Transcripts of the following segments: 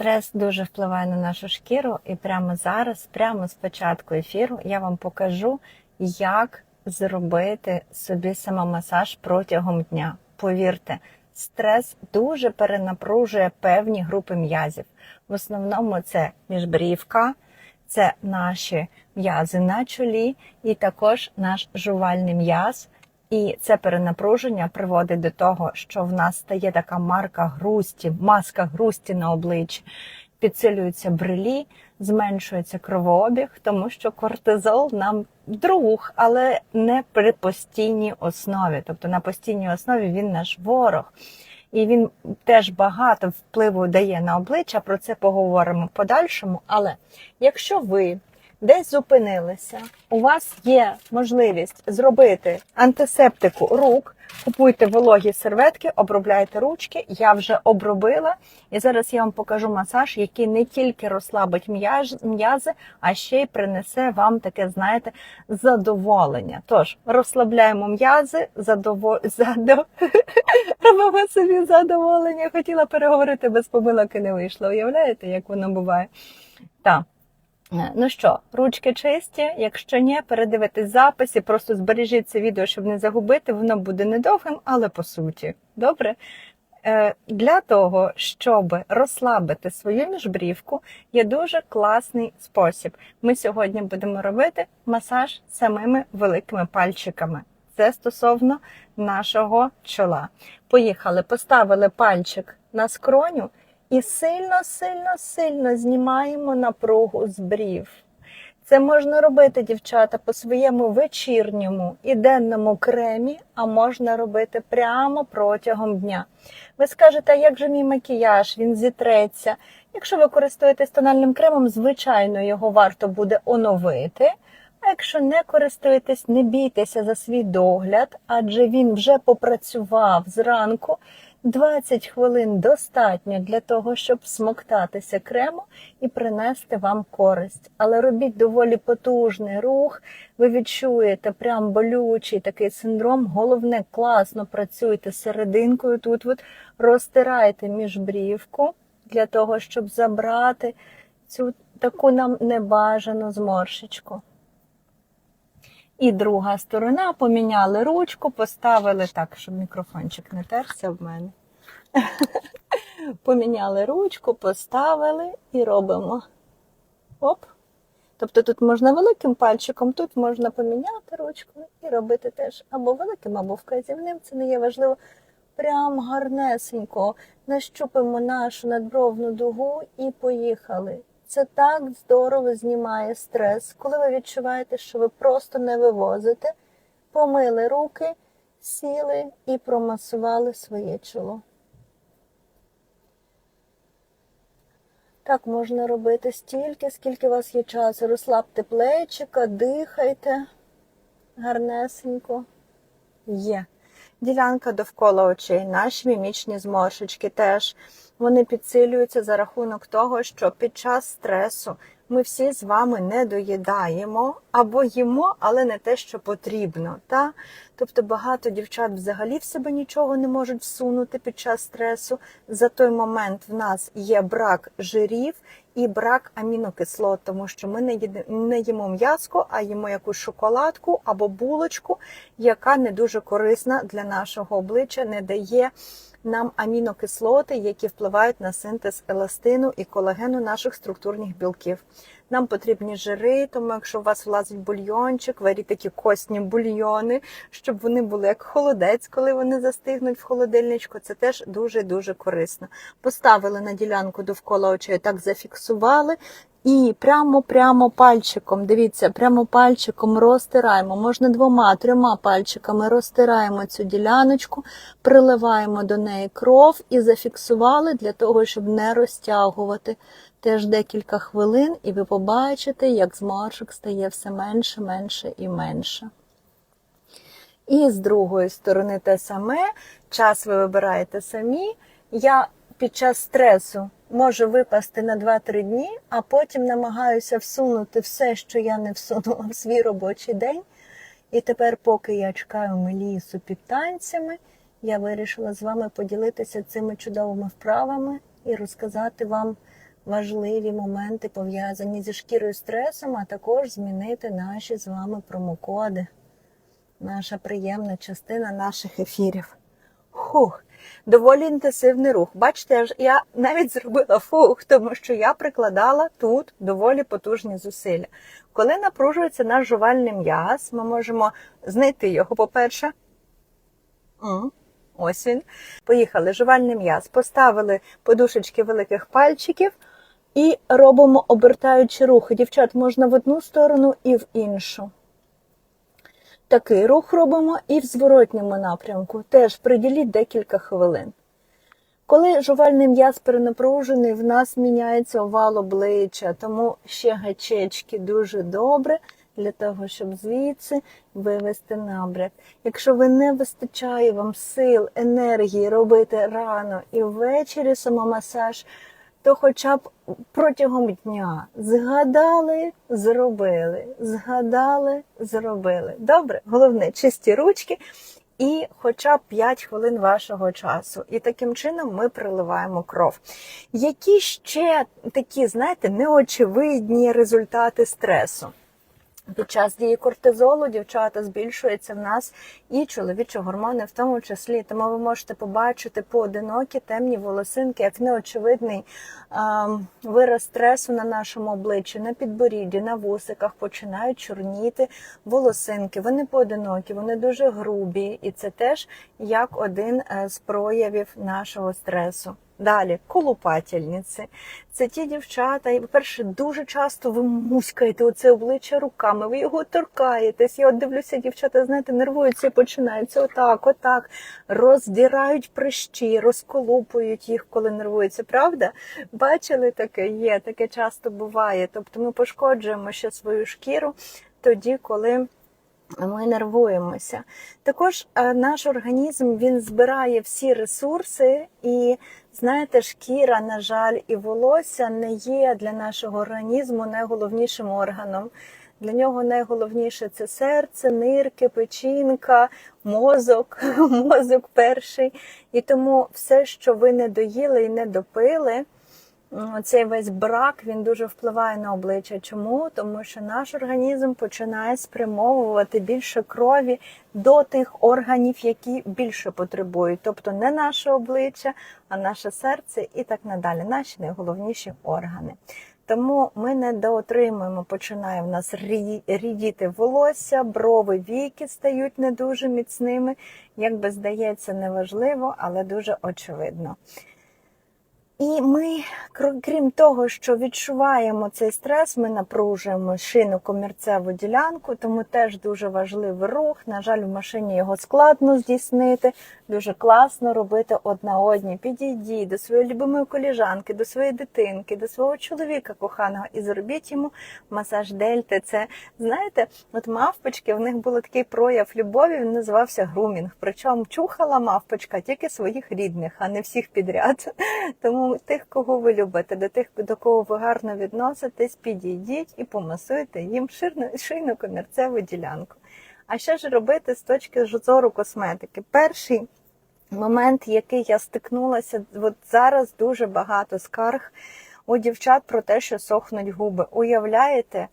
Стрес дуже впливає на нашу шкіру, і прямо зараз, прямо з початку ефіру, я вам покажу, як зробити собі самомасаж протягом дня. Повірте, стрес дуже перенапружує певні групи м'язів. В основному це міжбрівка, це наші м'язи на чолі, і також наш жувальний м'яз. І це перенапруження приводить до того, що в нас стає така марка грусті, маска грусті на обличчі, підсилюються брилі, зменшується кровообіг, тому що кортизол нам друг, але не при постійній основі. Тобто на постійній основі він наш ворог. І він теж багато впливу дає на обличчя. Про це поговоримо в подальшому. Але якщо ви десь зупинилися, у вас є можливість зробити антисептику рук, купуйте вологі серветки, обробляйте ручки. Я вже обробила, і зараз я вам покажу масаж, який не тільки розслабить м'язи, а ще й принесе вам таке, знаєте, задоволення. Тож розслабляємо м'язи, задово... задо... робимо собі задоволення. Хотіла переговорити без помилок і не вийшло. Уявляєте, як воно буває? Так. Е, Ну що, ручки чисті. Якщо ні, передивитись записи, просто збережіть це відео, щоб не загубити. Воно буде недовгим, але по суті. Добре? Е, Для того, щоб розслабити свою міжбрівку, є дуже класний спосіб. Ми сьогодні будемо робити масаж самими великими пальчиками. Це стосовно нашого чола. Поїхали, поставили пальчик на скроню і сильно, сильно, сильно знімаємо напругу з брів. Це можна робити, дівчата, по своєму вечірньому і денному кремі, а можна робити прямо протягом дня. Ви скажете, а як же мій макіяж? Він зітреться. Якщо ви користуєтесь тональним кремом, звичайно, його варто буде оновити. А якщо не користуєтесь, не бійтеся за свій догляд, адже він вже попрацював зранку. 20 хвилин достатньо для того, щоб всмоктатися крему і принести вам користь. Але робіть доволі потужний рух, ви відчуєте прям болючий такий синдром. Головне, класно працюйте серединкою. Тут от розтирайте міжбрівку для того, щоб забрати цю таку нам небажану зморшечку. І друга сторона поміняли ручку, поставили так, щоб мікрофончик не терся в мене. Поміняли ручку, поставили і робимо. Оп. Тобто тут можна великим пальчиком, тут можна поміняти ручку і робити теж або великим, або вказівним. Це не є важливо. Прям гарнесенько нащупимо нашу надбровну дугу і поїхали. Це так здорово знімає стрес, коли ви відчуваєте, що ви просто не вивозите, помили руки, сіли і промасували своє чоло. Так можна робити стільки, скільки у вас є часу. Розслабте плечика, дихайте гарнесенько. Є. Ділянка довкола очей, наші мімічні зморшечки теж вони підсилюються за рахунок того, що під час стресу ми всі з вами не доїдаємо або їмо, але не те, що потрібно. Та? Тобто багато дівчат взагалі в себе нічого не можуть всунути під час стресу. За той момент в нас є брак жирів і брак амінокислот, тому що ми не не їмо м'язко, а їмо якусь шоколадку або булочку, яка не дуже корисна для нашого обличчя, не дає нам амінокислоти, які впливають на синтез еластину і колагену наших структурних білків. Нам потрібні жири, тому якщо у вас влазить бульйончик, варіть такі косні бульйони, щоб вони були як холодець, коли вони застигнуть в холодильничку. Це теж дуже-дуже корисно. Поставили на ділянку довкола очей, так зафіксували. І прямо-прямо пальчиком, дивіться, прямо пальчиком розтираємо. Можна двома, трьома пальчиками розтираємо цю діляночку, приливаємо до неї кров і зафіксували для того, щоб не розтягувати. Теж декілька хвилин, і ви побачите, як зморшок стає все менше, менше і менше. І з другої сторони те саме. Час ви вибираєте самі. Я під час стресу можу випасти на 2-3 дні, а потім намагаюся всунути все, що я не всунула в свій робочий день. І тепер, поки я чекаю Мелісу під танцями, я вирішила з вами поділитися цими чудовими вправами і розказати вам важливі моменти пов'язані зі шкірою стресом, а також змінити наші з вами промокоди. Наша приємна частина наших ефірів. Хух, доволі інтенсивний рух. Бачите, я навіть зробила фух, тому що я прикладала тут доволі потужні зусилля. Коли напружується наш жувальний м'яз, ми можемо знайти його, по-перше. Ось він. Поїхали. Жувальний м'яз. Поставили подушечки великих пальчиків і робимо обертаючі рухи. Дівчат, можна в одну сторону і в іншу. Такий рух робимо і в зворотньому напрямку. Теж приділіть декілька хвилин. Коли жувальний м'яз перенапружений, в нас міняється овал обличчя, тому ще гачечки дуже добре для того, щоб звідси вивести набряк. Якщо ви не вистачає вам сил, енергії робити рано і ввечері самомасаж, то хоча б протягом дня згадали, зробили, згадали, зробили. Добре, головне чисті ручки і хоча б 5 хвилин вашого часу. І таким чином ми приливаємо кров. Які ще такі, знаєте, неочевидні результати стресу? Під час дії кортизолу дівчата збільшується в нас і чоловічі гормони, в тому числі. Тому ви можете побачити поодинокі темні волосинки, як неочевидний ем, вираз стресу на нашому обличчі, на підборідді, на вусиках починають чорніти волосинки. Вони поодинокі, вони дуже грубі, і це теж як один е, з проявів нашого стресу. Далі колупательниці. Це ті дівчата, і, по-перше, дуже часто ви муськаєте оце обличчя руками, ви його торкаєтесь. Я от дивлюся, дівчата, знаєте, нервуються починаються отак, отак, роздирають прищі, розколупують їх, коли нервуються. Правда? Бачили таке? Є, таке часто буває. Тобто ми пошкоджуємо ще свою шкіру тоді, коли. Ми нервуємося. Також е, наш організм він збирає всі ресурси, і знаєте, шкіра, на жаль, і волосся не є для нашого організму найголовнішим органом. Для нього найголовніше це серце, нирки, печінка, мозок, мозок перший. І тому все, що ви не доїли і не допили. Цей весь брак він дуже впливає на обличчя. Чому? Тому що наш організм починає спрямовувати більше крові до тих органів, які більше потребують. Тобто не наше обличчя, а наше серце і так надалі. Наші найголовніші органи. Тому ми недоотримуємо, починає в нас рі- рідіти волосся, брови, віки стають не дуже міцними. Як би здається, неважливо, але дуже очевидно. І ми, кр- крім того, що відчуваємо цей стрес, ми напружуємо шийну комірцеву ділянку, тому теж дуже важливий рух. На жаль, в машині його складно здійснити. Дуже класно робити одна одній. Підійдіть до своєї любимої коліжанки, до своєї дитинки, до свого чоловіка коханого і зробіть йому масаж дельти. Це знаєте, от мавпочки, в них був такий прояв любові, він називався грумінг. Причому чухала мавпочка тільки своїх рідних, а не всіх підряд. Тому тих, кого ви любите, до тих, до кого ви гарно відноситесь, підійдіть і помасуйте їм шийну комірцеву ділянку. А що ж робити з точки зору косметики? Перший момент, який я стикнулася, от зараз дуже багато скарг у дівчат про те, що сохнуть губи. Уявляєте?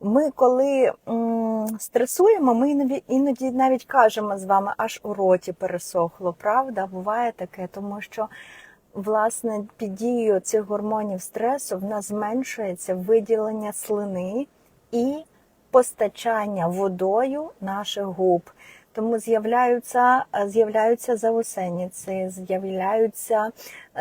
Ми коли м, стресуємо, ми іноді навіть кажемо з вами, аж у роті пересохло. Правда, буває таке, тому що власне під дією цих гормонів стресу в нас зменшується виділення слини і постачання водою наших губ. Тому з'являються з'являються заусеніці, з'являються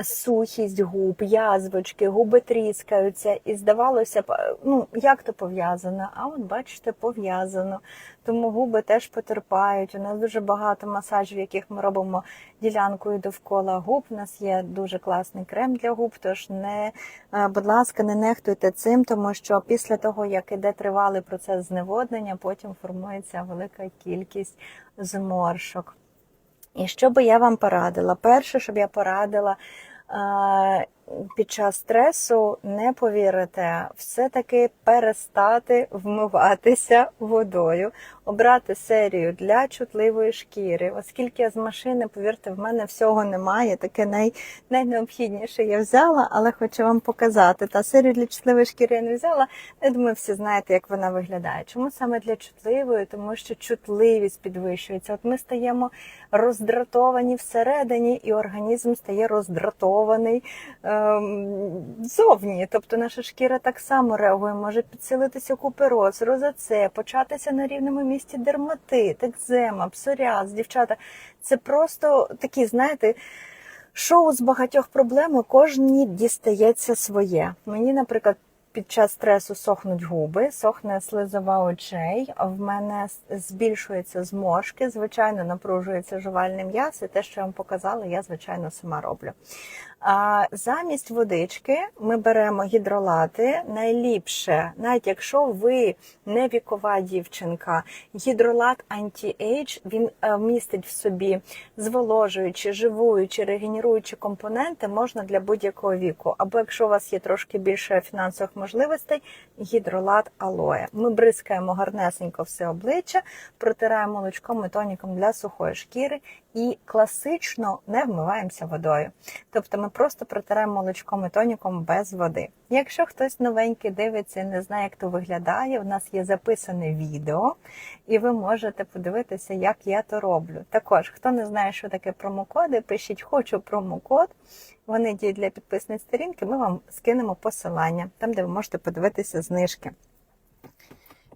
сухість губ, язвочки, губи тріскаються. І здавалося б, ну як то пов'язано? А от бачите, пов'язано. Тому губи теж потерпають. У нас дуже багато масажів, яких ми робимо ділянкою довкола губ. У нас є дуже класний крем для губ. Тож не, е, будь ласка, не нехтуйте цим, тому що після того, як іде тривалий процес зневоднення, потім формується велика кількість зморшок. І що би я вам порадила? Перше, щоб я порадила, е, під час стресу не повірите, все-таки перестати вмиватися водою, обрати серію для чутливої шкіри, оскільки я з машини, повірте, в мене всього немає. Таке най, найнеобхідніше я взяла, але хочу вам показати. Та серію для чутливої шкіри я не взяла. Я думаю, всі знаєте, як вона виглядає. Чому саме для чутливої? Тому що чутливість підвищується. От ми стаємо роздратовані всередині, і організм стає роздратований ем, зовні. Тобто наша шкіра так само реагує, може підсилитися купероз, розаце, початися на рівному місці дерматит, екзема, псоріаз, дівчата. Це просто такі, знаєте. Шоу з багатьох проблем кожній дістається своє. Мені, наприклад, під час стресу сохнуть губи, сохне слизова очей, в мене збільшуються зморшки, звичайно, напружується жувальне м'ясо. і Те, що я вам показала, я звичайно сама роблю. А замість водички ми беремо гідролати. Найліпше, навіть якщо ви не вікова дівчинка, гідролат Anti-Age, він е, містить в собі зволожуючі, живуючі, регенеруючі компоненти можна для будь-якого віку. Або якщо у вас є трошки більше фінансових можливостей, гідролат алоє. Ми бризкаємо гарнесенько все обличчя, протираємо молочком і тоніком для сухої шкіри і класично не вмиваємося водою. Тобто ми просто протираємо молочком і тоніком без води. Якщо хтось новенький дивиться і не знає, як то виглядає, у нас є записане відео, і ви можете подивитися, як я то роблю. Також, хто не знає, що таке промокоди, пишіть Хочу промокод. Вони діють для підписної сторінки, ми вам скинемо посилання, там, де ви можете подивитися знижки.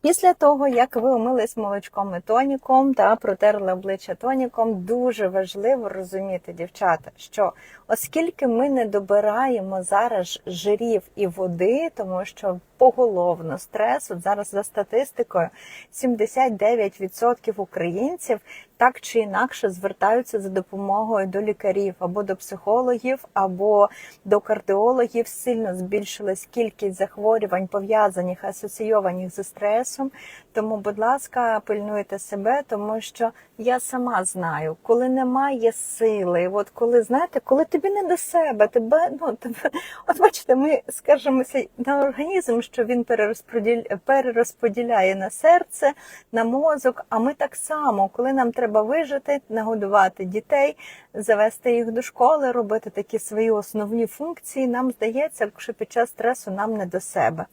Після того, як ви умились молочком і тоніком та протерли обличчя тоніком, дуже важливо розуміти, дівчата, що оскільки ми не добираємо зараз жирів і води, тому що поголовно стрес, от зараз за статистикою, 79% українців так чи інакше звертаються за допомогою до лікарів або до психологів, або до кардіологів. Сильно збільшилась кількість захворювань, пов'язаних асоційованих зі стресом. Тому, будь ласка, пильнуйте себе, тому що я сама знаю, коли немає сили, от коли знаєте, коли тобі не до себе, тебе ну тебе, от бачите, ми скаржимося на організм, що він перерозподіл, перерозподіляє на серце, на мозок. А ми так само, коли нам треба вижити, нагодувати дітей, завести їх до школи, робити такі свої основні функції, нам здається, що під час стресу нам не до себе.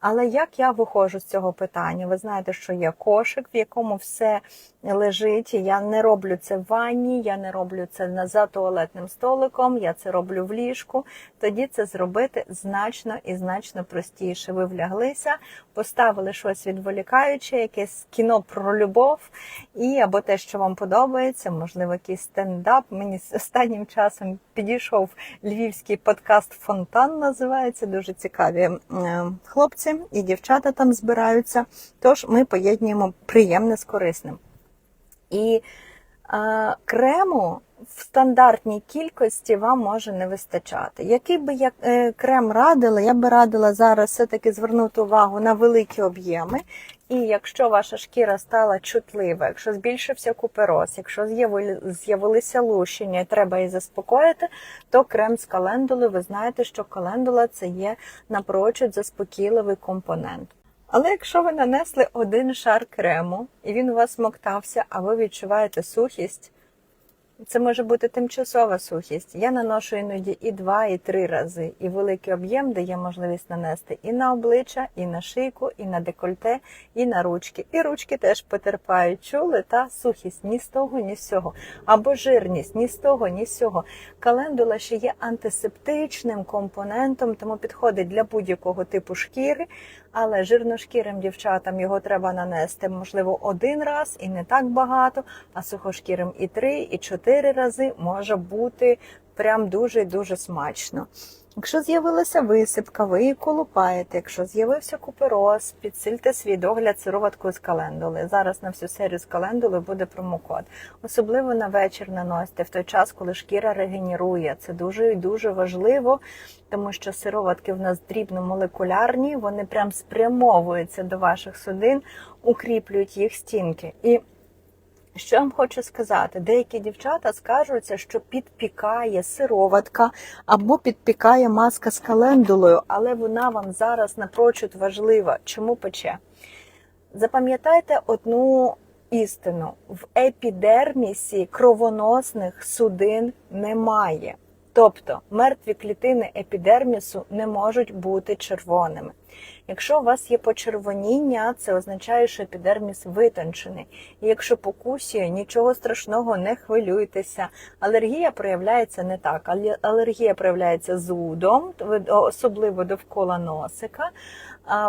Але як я виходжу з цього питання? Ви знаєте, що є кошик, в якому все лежить. Я не роблю це в ванні, я не роблю це за туалетним столиком, я це роблю в ліжку. Тоді це зробити значно і значно простіше. Ви вляглися, поставили щось відволікаюче, якесь кіно про любов, і або те, що вам подобається, можливо, якийсь стендап. Мені останнім часом підійшов львівський подкаст Фонтан. Називається дуже цікаві хлопці і дівчата там збираються. Тож ми поєднуємо приємне з корисним. І е, крему в стандартній кількості вам може не вистачати. Який би я е, крем радила, я би радила зараз все-таки звернути увагу на великі об'єми. І якщо ваша шкіра стала чутлива, якщо збільшився купероз, якщо з'явилися лущення і треба її заспокоїти, то крем з календули, ви знаєте, що календула це є напрочуд заспокійливий компонент. Але якщо ви нанесли один шар крему, і він у вас смоктався, а ви відчуваєте сухість, це може бути тимчасова сухість. Я наношу іноді і два, і три рази. І великий об'єм дає можливість нанести і на обличчя, і на шийку, і на декольте, і на ручки. І ручки теж потерпають. Чули та сухість ні з того, ні з цього. Або жирність ні з того, ні з цього. Календула ще є антисептичним компонентом, тому підходить для будь-якого типу шкіри. Але жирношкірим дівчатам його треба нанести, можливо, один раз і не так багато, а сухошкірим і три, і чотири рази може бути прям дуже дуже смачно. Якщо з'явилася висипка, ви її колупаєте. Якщо з'явився купероз, підсильте свій догляд сироваткою з календули. Зараз на всю серію з календули буде промокод. Особливо на вечір наносите в той час, коли шкіра регенерує. Це дуже і дуже важливо, тому що сироватки в нас дрібно-молекулярні, вони прям спрямовуються до ваших судин, укріплюють їх стінки. І Що я вам хочу сказати? Деякі дівчата скажуться, що підпікає сироватка або підпікає маска з календулою, але вона вам зараз напрочуд важлива. Чому пече? Запам'ятайте одну істину: в епідермісі кровоносних судин немає. Тобто мертві клітини епідермісу не можуть бути червоними. Якщо у вас є почервоніння, це означає, що епідерміс витончений. І якщо покусює, нічого страшного, не хвилюйтеся. Алергія проявляється не так. Алергія проявляється зудом, особливо довкола носика.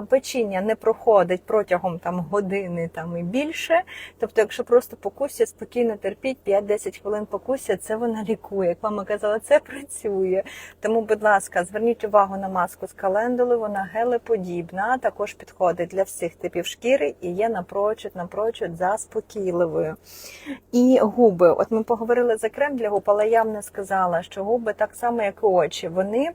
Печіння не проходить протягом там години там і більше. Тобто, якщо просто покусya, спокійно терпіть 5-10 хвилин покусya, це вона лікує. Як мама казала, це працює. Тому, будь ласка, зверніть увагу на маску з календули, вона гелеподібна, також підходить для всіх типів шкіри і є напрочуд, напрочуд заспокійливою. І губи. От ми поговорили за крем для губ, але я б не сказала, що губи так само, як і очі. Вони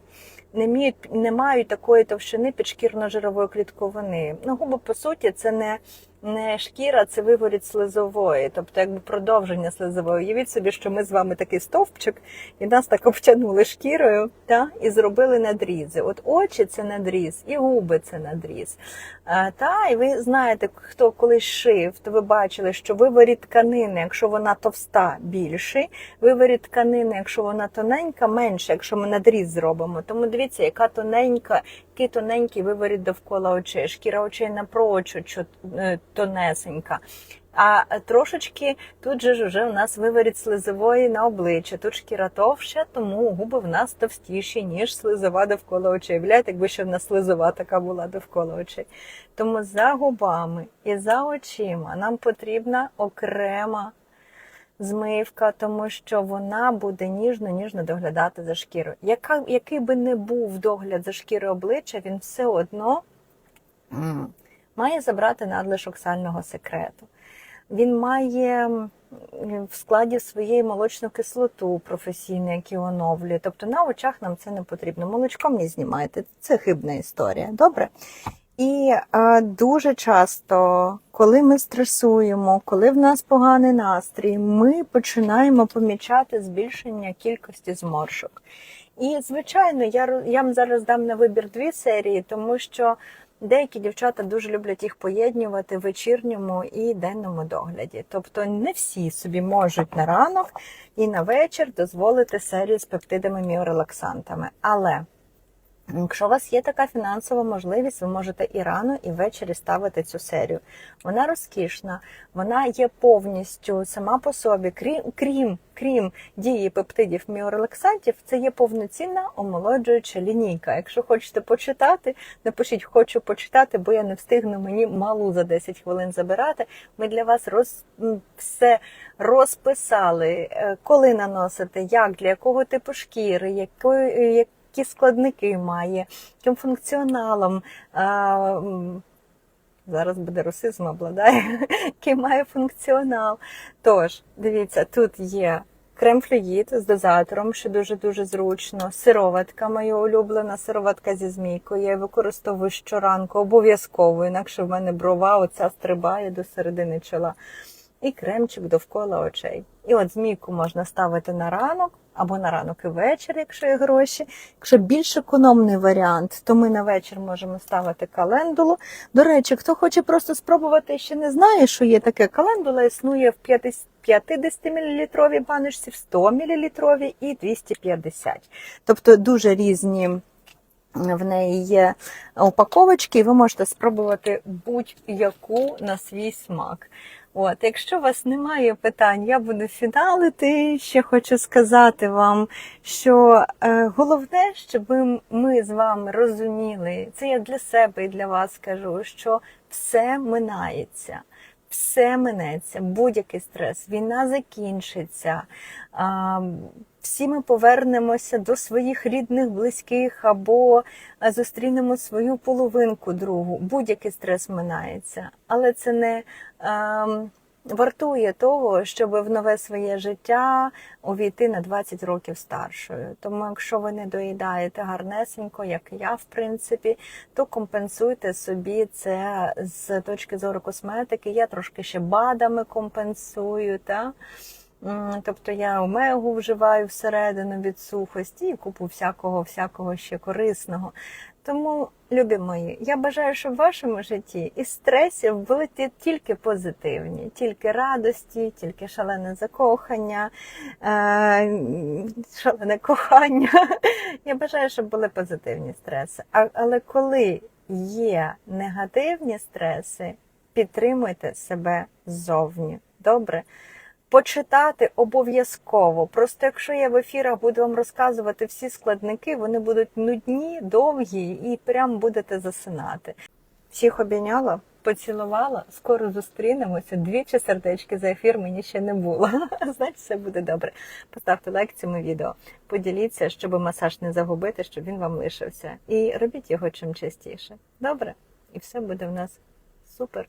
не міють, не мають такої товщини підшкірно-жирової клітковини. Ну, губи, по суті, це не, не шкіра, це виворіт слизової, тобто якби продовження слизової. Уявіть собі, що ми з вами такий стовпчик, і нас так обтянули шкірою та, і зробили надрізи. От очі це надріз, і губи це надріз. А, та, і ви знаєте, хто колись шив, то ви бачили, що виворіт тканини, якщо вона товста, більший, виворіт тканини, якщо вона тоненька, менше, якщо ми надріз зробимо. Тому дивіться, яка тоненька, який тоненький виворіт довкола очей. Шкіра очей напрочуд чу- е, тонесенька. А трошечки тут же ж вже у нас виворіт слизової на обличчя. Тут шкіра товща, тому губи в нас товстіші, ніж слизова довкола очей. Блядь, якби ще в нас слизова така була довкола очей. Тому за губами і за очима нам потрібна окрема змивка, тому що вона буде ніжно-ніжно доглядати за шкірою. Яка, який би не був догляд за шкірою обличчя, він все одно має забрати надлишок сального секрету. Він має в складі своєї молочну кислоту професійну, яку оновлює. Тобто на очах нам це не потрібно. Молочком не знімайте. Це хибна історія. Добре? І е, дуже часто, коли ми стресуємо, коли в нас поганий настрій, ми починаємо помічати збільшення кількості зморшок. І, звичайно, я, я вам зараз дам на вибір дві серії, тому що деякі дівчата дуже люблять їх поєднувати в вечірньому і денному догляді. Тобто не всі собі можуть на ранок і на вечір дозволити серію з пептидами-міорелаксантами. Але Якщо у вас є така фінансова можливість, ви можете і рано, і ввечері ставити цю серію. Вона розкішна, вона є повністю сама по собі, крім, крім, крім дії пептидів міорелаксантів, це є повноцінна омолоджуюча лінійка. Якщо хочете почитати, напишіть хочу почитати, бо я не встигну мені малу за 10 хвилин забирати. Ми для вас роз, все розписали, е, коли наносити, як, для якого типу шкіри, якої. Як- які складники має, яким функціоналом. Зараз буде русизм обладає, який має функціонал. Тож, дивіться, тут є крем-флюїд з дозатором, що дуже-дуже зручно. Сироватка моя улюблена, сироватка зі змійкою. Я її використовую щоранку, обов'язково, інакше в мене брова оця стрибає до середини чола. І кремчик довкола очей. І от змійку можна ставити на ранок або на ранок і вечір, якщо є гроші. Якщо більш економний варіант, то ми на вечір можемо ставити календулу. До речі, хто хоче просто спробувати ще не знає, що є таке календула, існує в 50 мл баночці, в 100 мл і 250. Тобто дуже різні. В неї є упаковочки, і ви можете спробувати будь-яку на свій смак. От, якщо у вас немає питань, я буду фіналити. Ще хочу сказати вам, що е, головне, щоб ми з вами розуміли, це я для себе і для вас кажу, що все минається. Все минеться, будь-який стрес, війна закінчиться, всі ми повернемося до своїх рідних, близьких або зустрінемо свою половинку другу. Будь-який стрес минається, але це не, а, вартує того, щоб в нове своє життя увійти на 20 років старшою. Тому, якщо ви не доїдаєте гарнесенько, як я, в принципі, то компенсуйте собі це з точки зору косметики. Я трошки ще БАДами компенсую. Та? Тобто я омегу вживаю всередину від сухості і купу всякого, всякого ще корисного. Тому, любі мої, я бажаю, щоб в вашому житті із стресів були тільки позитивні, тільки радості, тільки шалене закохання, е, шалене кохання. Я бажаю, щоб були позитивні стреси. Але коли є негативні стреси, підтримуйте себе ззовні. Добре? Почитати обов'язково. Просто якщо я в ефірах буду вам розказувати всі складники, вони будуть нудні, довгі і прям будете засинати. Всіх обійняла, поцілувала. Скоро зустрінемося. Двічі сердечки за ефір мені ще не було. Значить, все буде добре. Поставте лайк цьому відео, поділіться, щоб масаж не загубити, щоб він вам лишився. І робіть його чим частіше. Добре? І все буде в нас супер.